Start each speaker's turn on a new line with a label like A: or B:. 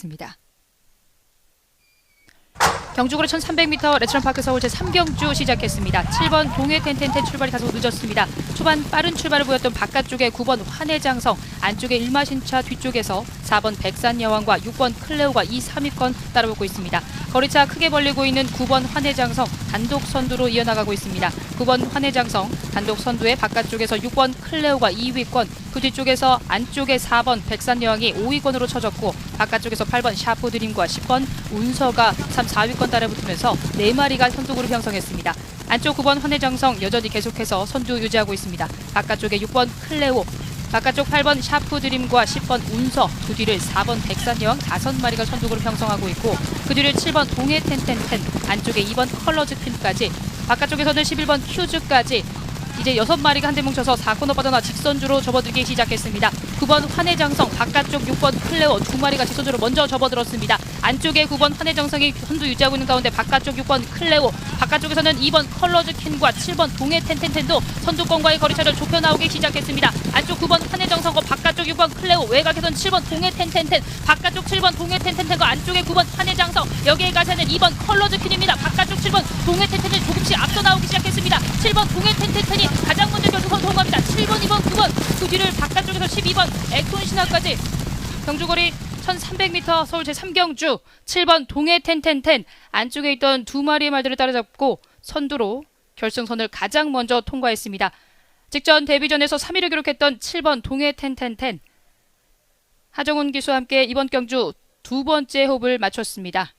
A: 있습니다. 경주고래 1300m 레츠런 파크 서울 제3경주 시작했습니다. 7번 동해 텐텐텐 출발이 다소 늦었습니다. 초반 빠른 출발을 보였던 바깥쪽에 9번 환해장성, 안쪽에 일마신차 뒤쪽에서 4번 백산여왕과 6번 클레오가 2, 3위권 따라오고 있습니다. 거리차 크게 벌리고 있는 9번 환해장성 단독 선두로 이어나가고 있습니다. 9번 환해장성 단독 선두에 바깥쪽에서 6번 클레오가 2위권, 그 뒤쪽에서 안쪽에 4번 백산여왕이 5위권으로 쳐졌고 바깥쪽에서 8번 샤프 드림과 10번 운서가 3, 4위권 따라붙으면서 4마리가 선두그룹 형성했습니다. 안쪽 9번 환해장성 여전히 계속해서 선두 유지하고 있습니다. 바깥쪽에 6번 클레오, 바깥쪽 8번 샤프 드림과 10번 운서, 그 뒤를 4번 백산여왕 5마리가 선두그룹 형성하고 있고 그 뒤를 7번 동해 텐텐텐, 안쪽에 2번 컬러즈 핀까지 바깥쪽에서는 11번 큐즈까지 이제 여섯 마리가 한데 뭉쳐서 4코너 빠져나 직선주로 접어들기 시작했습니다. 9번 환해장성, 바깥쪽 6번 클레오 두 마리가 직선주로 먼저 접어들었습니다. 안쪽에 9번 환해장성이 선두 유지하고 있는 가운데 바깥쪽 6번 클레오, 바깥쪽에서는 2번 컬러즈킨과 7번 동해 텐텐텐도 선두권과의 거리 차를 좁혀 나오기 시작했습니다. 안쪽 9번 환해장성과 바깥쪽 6번 클레오, 외곽에선 7번 동해 텐텐텐, 바깥쪽 7번 동해 텐텐텐과 안쪽에 9번 환해장성, 여기에 가세는 2번 컬러즈킨입니다. 바깥쪽 7번 동해 텐텐텐 조금씩 앞서 나오기 시작했습니다. 7번 동해 텐텐텐이 가장 먼저 결승선 통과합니다. 7번, 2번, 9번 그 뒤를 바깥쪽에서 12번 액톤 신화까지 경주거리 1300m 서울 제3경주 7번 동해 텐텐텐 안쪽에 있던 두 마리의 말들을 따라잡고 선두로 결승선을 가장 먼저 통과했습니다. 직전 데뷔전에서 3위를 기록했던 7번 동해 텐텐텐 하정훈 기수와 함께 이번 경주 두 번째 호흡을 마쳤습니다.